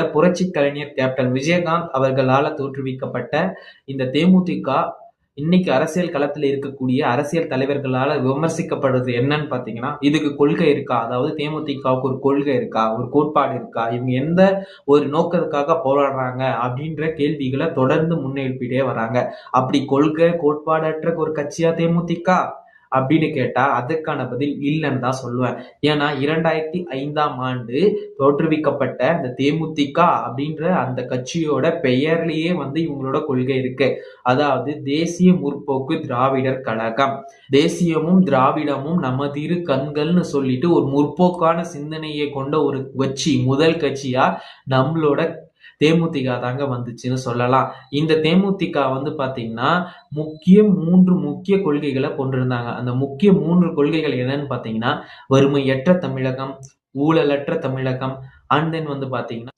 புரட்சி கலைஞர் கேப்டன் விஜயகாந்த் அவர்களால தோற்றுவிக்கப்பட்ட இந்த தேமுதிக இன்னைக்கு அரசியல் களத்தில் இருக்கக்கூடிய அரசியல் தலைவர்களால் விமர்சிக்கப்படுறது என்னன்னு பார்த்தீங்கன்னா இதுக்கு கொள்கை இருக்கா? அதாவது தேமுதிகவுக்கு ஒரு கொள்கை இருக்கா? ஒரு கோட்பாடு இருக்கா? இவங்க எந்த ஒரு நோக்கத்துக்காக போராடுறாங்க அப்படின்ற கேள்விகளை தொடர்ந்து முன்னெழுப்பிட்டே வராங்க. அப்படி கொள்கை கோட்பாடற்ற ஒரு கட்சியா தேமுதிக? அப்படின்னு கேட்டா அதுக்கான பதில் இல்லைன்னு தான் சொல்லுவேன். ஏன்னா இரண்டாயிரத்தி ஐந்தாம் ஆண்டு தோற்றுவிக்கப்பட்ட இந்த தேமுதிக அப்படின்ற அந்த கட்சியோட பெயர்லயே வந்து இவங்களோட கொள்கை இருக்கு. அதாவது தேசிய முற்போக்கு திராவிடர் கழகம். தேசியமும் திராவிடமும் நமதிரு கண்கள்னு சொல்லிட்டு ஒரு முற்போக்கான சிந்தனையை கொண்ட ஒரு கட்சி முதல் கட்சியா நம்மளோட தேமுதிக தாங்க வந்துச்சுன்னு சொல்லலாம். இந்த தேமுதிக வந்து பாத்தீங்கன்னா முக்கிய மூன்று முக்கிய கொள்கைகளை கொண்டிருந்தாங்க. அந்த முக்கிய மூன்று கொள்கைகள் என்னன்னு பாத்தீங்கன்னா வறுமையற்ற தமிழகம் ஊழலற்ற தமிழகம் அண்ட் தென் வந்து பாத்தீங்கன்னா